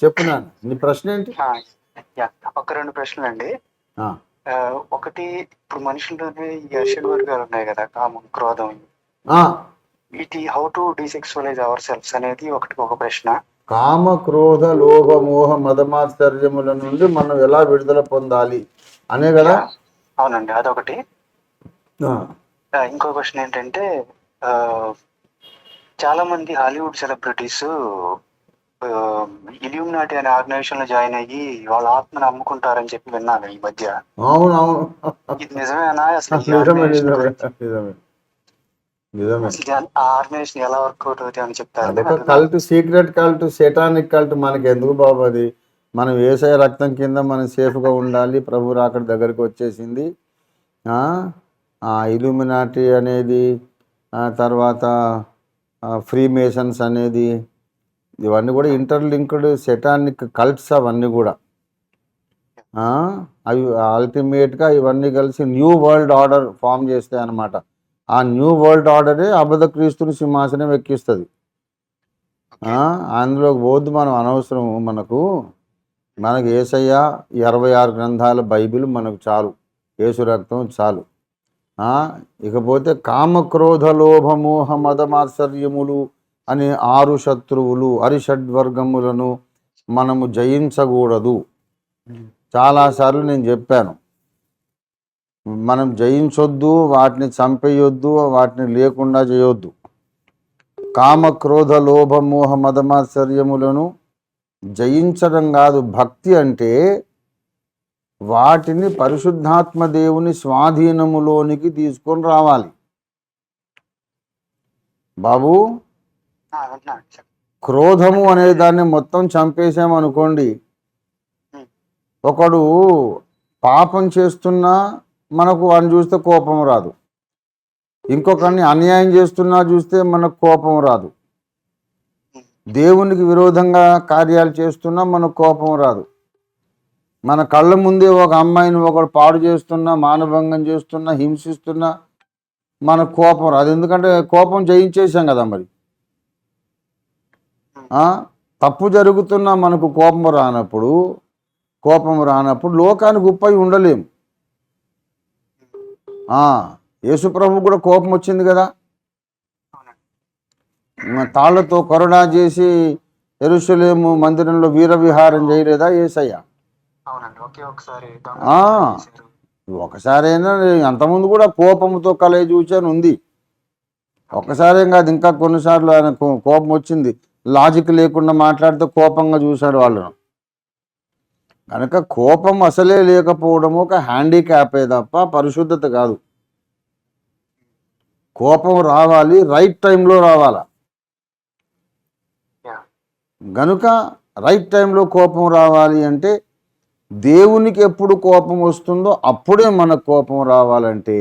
చెప్పు నాన్న నీ ప్రశ్న ఏంటి? ఒక రెండు ప్రశ్నలు అండి ఒకటి ఇప్పుడు మనుషుల్లోనే ఈ అర్షడ్ వర్గాలు ఉన్నాయి కదా కామం క్రోధం. వీటి how to desexualize our selves అనేది ఒకటి ఒక ప్రశ్న. కామ క్రోధ లోభ మోహ మదమాశ్చర్యముల నుండి మనం ఎలా విడుదల పొందాలి? అనే కదా? అవునండి అదొకటి. ఇంకో క్వశ్చన్ ఏంటంటే చాలా మంది హాలీవుడ్ సెలబ్రిటీస్ ఇల్యూమినాటి అనే ఆర్గనైజేషన్లో జాయిన్ అయ్యి వాళ్ళ ఆత్మని అమ్ముకుంటారని చెప్పి విన్నాను ఈ మధ్య. అవును అవును ఇది నిజమేనా? అసలు ఆర్గనైజేషన్ ఎలా వర్కౌట్ అవుతాయి అని చెప్తారు? Cult secret cult satanic cult మనకి ఎందుకు బాబు అది? మనం వేసే రక్తం కింద మనం సేఫ్గా ఉండాలి. ప్రభు రాకడ దగ్గరికి వచ్చేసింది. ఆ, ఇల్యూమినాటి అనేది ఆ తర్వాత ఫ్రీ మేసన్స్ అనేది ఇవన్నీ కూడా ఇంటర్లింక్డ్ సెటానిక్ కల్ట్స్ అవన్నీ కూడా. అవి అల్టిమేట్గా ఇవన్నీ కలిసి న్యూ వరల్డ్ ఆర్డర్ ఫామ్ చేస్తాయి అన్నమాట ఆ న్యూ వరల్డ్ ఆర్డరే అబద్ధ క్రీస్తుని సింహాసనం ఎక్కిస్తుంది. ఆ, అందులోకి పోద్దు మనం అనవసరం మనకు. మనకు ఏసయ్య ఇరవై ఆరు గ్రంథాల బైబిల్ మనకు చాలు. యేసు రక్తం చాలు. ఇకపోతే కామక్రోధ లోభ మోహ మదమాత్సర్యములు అనే ఆరు శత్రువులు అరిషడ్వర్గములను మనము జయించకూడదు. చాలాసార్లు నేను చెప్పాను. మనం జయించొద్దు వాటిని చంపేయొద్దు వాటిని లేకుండా చేయొద్దు. కామ క్రోధ లోభ మోహ మదమాశ్చర్యములను జయించడం కాదు. భక్తి అంటే వాటిని పరిశుద్ధాత్మ దేవుని స్వాధీనములోనికి తీసుకొని రావాలి. బాబు క్రోధము అనే దాన్ని మొత్తం చంపేసామనుకోండి ఒకడు పాపం చేస్తున్నా మనకు వాడిని చూస్తే కోపం రాదు. ఇంకొకరిని అన్యాయం చేస్తున్నా చూస్తే మనకు కోపం రాదు. దేవునికి విరోధంగా కార్యాలు చేస్తున్నా మనకు కోపం రాదు. మన కళ్ళ ముందే ఒక అమ్మాయిని ఒకడు పాడు చేస్తున్నా మానభంగం చేస్తున్నా హింసిస్తున్నా మనకు కోపం రాదు. ఎందుకంటే కోపం జయించేసాం కదా మరి? తప్పు జరుగుతున్నా మనకు కోపం రానప్పుడు కోపం రానప్పుడు లోకానికి ఉప్పై ఉండలేం. ఆ, యేసుప్రభు కూడా కోపం వచ్చింది కదా? తాళ్ళతో కొరడా చేసి ఎరుసలేము మందిరంలో వీర విహారం చేయలేదా ఏసయ్య? ఒకసారి. ఒకసారైనా అంతకుముందు కూడా కోపంతో కలయి చూచాను ఉంది. ఒక్కసారేం కాదు ఇంకా కొన్నిసార్లు ఆయన కోపం వచ్చింది. లాజిక్ లేకుండా మాట్లాడితే కోపంగా చూశాడు వాళ్ళను కనుక కోపం అసలే లేకపోవడం ఒక హ్యాండిక్యాపే తప్ప పరిశుద్ధత కాదు. కోపం రావాలి రైట్ టైంలో రావాలా. గనుక రైట్ టైంలో కోపం రావాలి అంటే దేవునికి ఎప్పుడు కోపం వస్తుందో అప్పుడే మన కోపం రావాలంటే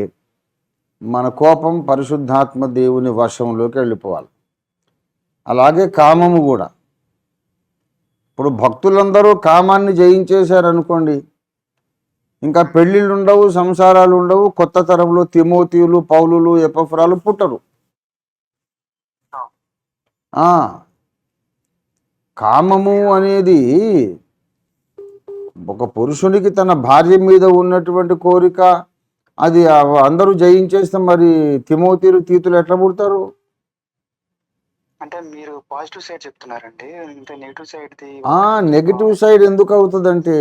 మన కోపం పరిశుద్ధాత్మ దేవుని వశంలోకి వెళ్ళిపోవాలి. అలాగే కామము కూడా. ఇప్పుడు భక్తులందరూ కామాన్ని జయించేశారనుకోండి ఇంకా పెళ్ళిళ్ళు ఉండవు సంసారాలు ఉండవు కొత్త తరంలో తిమోతియులు పౌలులు ఎపఫ్రాలు పుట్టరు. కామము అనేది ఒక పురుషునికి తన భార్య మీద ఉన్నటువంటి కోరిక అది అందరూ జయించేస్తే మరి తిమోతీలు తీతులు ఎట్లా పుడతారు? అంటే మీరు పాజిటివ్ సైడ్ చెప్తున్నారండి. అంటే నెగిటివ్ సైడ్ నెగిటివ్ సైడ్ ఎందుకు అవుతుందంటే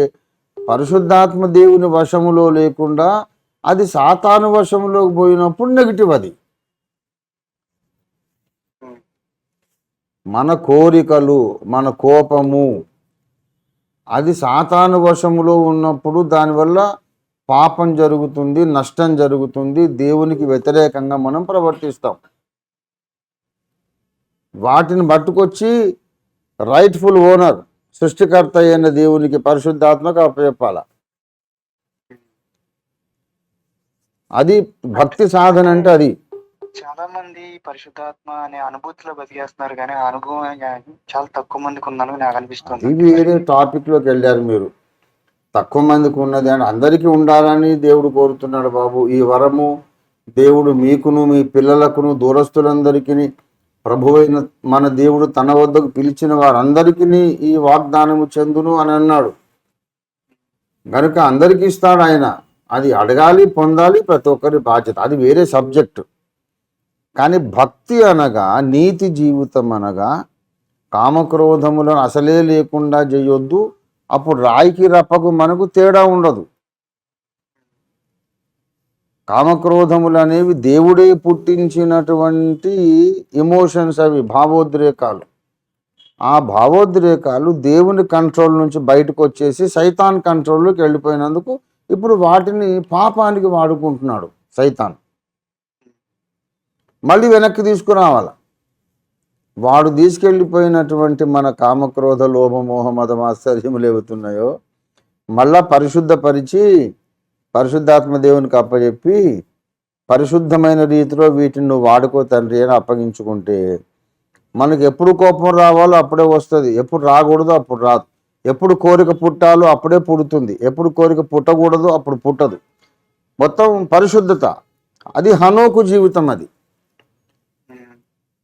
పరిశుద్ధాత్మ దేవుని వశములో లేకుండా అది సాతాను వశములోకి పోయినప్పుడు నెగిటివ్ అది. మన కోరికలు మన కోపము అది సాతాను వశములో ఉన్నప్పుడు దానివల్ల పాపం జరుగుతుంది నష్టం జరుగుతుంది దేవునికి వ్యతిరేకంగా మనం ప్రవర్తిస్తాం. వాటిని పట్టుకొచ్చి రైట్ఫుల్ ఓనర్ సృష్టికర్త అయిన దేవునికి పరిశుద్ధాత్మక అప్పచెప్పాల. అది భక్తి సాధన అంటే అది. చాలా మంది పరిశుద్ధాత్మ అనే అనుభూతిలో బతికేస్తున్నారు కానీ ఆ అనుభవం చాలా తక్కువ మందికి ఉందని నాకు అనిపిస్తుంది. ఇది వేరే టాపిక్లోకి వెళ్ళారు మీరు. తక్కువ మందికి ఉన్నది అని అందరికీ ఉండాలని దేవుడు కోరుతున్నాడు బాబు. ఈ వరము దేవుడు మీకును మీ పిల్లలకును దూరస్తులందరికీ ప్రభు అయిన మన దేవుడు తన వద్దకు పిలిచిన వారందరికీ ఈ వాగ్దానము చెందును అని అన్నాడు. కనుక అందరికీ ఇస్తాడు ఆయన. అది అడగాలి పొందాలి ప్రతి ఒక్కరి బాధ్యత. అది వేరే సబ్జెక్టు. కానీ భక్తి అనగా నీతి జీవితం అనగా కామక్రోధములను అసలే లేకుండా చేయొద్దు అప్పుడు రాయికి రప్పకు మనకు తేడా ఉండదు. కామక్రోధములు అనేవి దేవుడే పుట్టించినటువంటి ఎమోషన్స్ అవి భావోద్రేకాలు. ఆ భావోద్రేకాలు దేవుని కంట్రోల్ నుంచి బయటకు వచ్చేసి సైతాన్ కంట్రోల్లోకి వెళ్ళిపోయినందుకు ఇప్పుడు వాటిని పాపానికి వాడుకుంటున్నాడు సైతాన్. మళ్ళీ వెనక్కి తీసుకురావాల. వాడు తీసుకెళ్ళిపోయినటువంటి మన కామక్రోధ లోభమోహ మోహ మదం ఆశ్చర్యములు ఏవతున్నాయో మళ్ళా పరిశుద్ధపరిచి పరిశుద్ధాత్మ దేవునికి అప్పచెప్పి పరిశుద్ధమైన రీతిలో వీటిని నువ్వు వాడుకో తండ్రి అని అప్పగించుకుంటే మనకి ఎప్పుడు కోపం రావాలో అప్పుడే వస్తుంది. ఎప్పుడు రాకూడదో అప్పుడు రాదు. ఎప్పుడు కోరిక పుట్టాలో అప్పుడే పుడుతుంది. ఎప్పుడు కోరిక పుట్టకూడదు అప్పుడు పుట్టదు. మొత్తం పరిశుద్ధత. అది హనోకు జీవితం అది.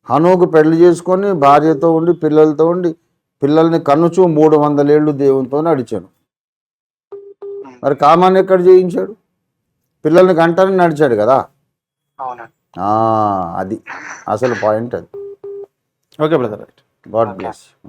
హనోకు పెళ్ళి చేసుకొని భార్యతో ఉండి పిల్లలతో ఉండి పిల్లల్ని కన్నుచూ మూడు వందలేళ్ళు దేవునితో నడిచాను మరి కామాన్ని ఎక్కడ జయించాడు? పిల్లల్ని కంటారని నడిచాడు కదా? అవునండి. ఆ, అది. అసలు పాయింట్ అది. Okay brother right God bless.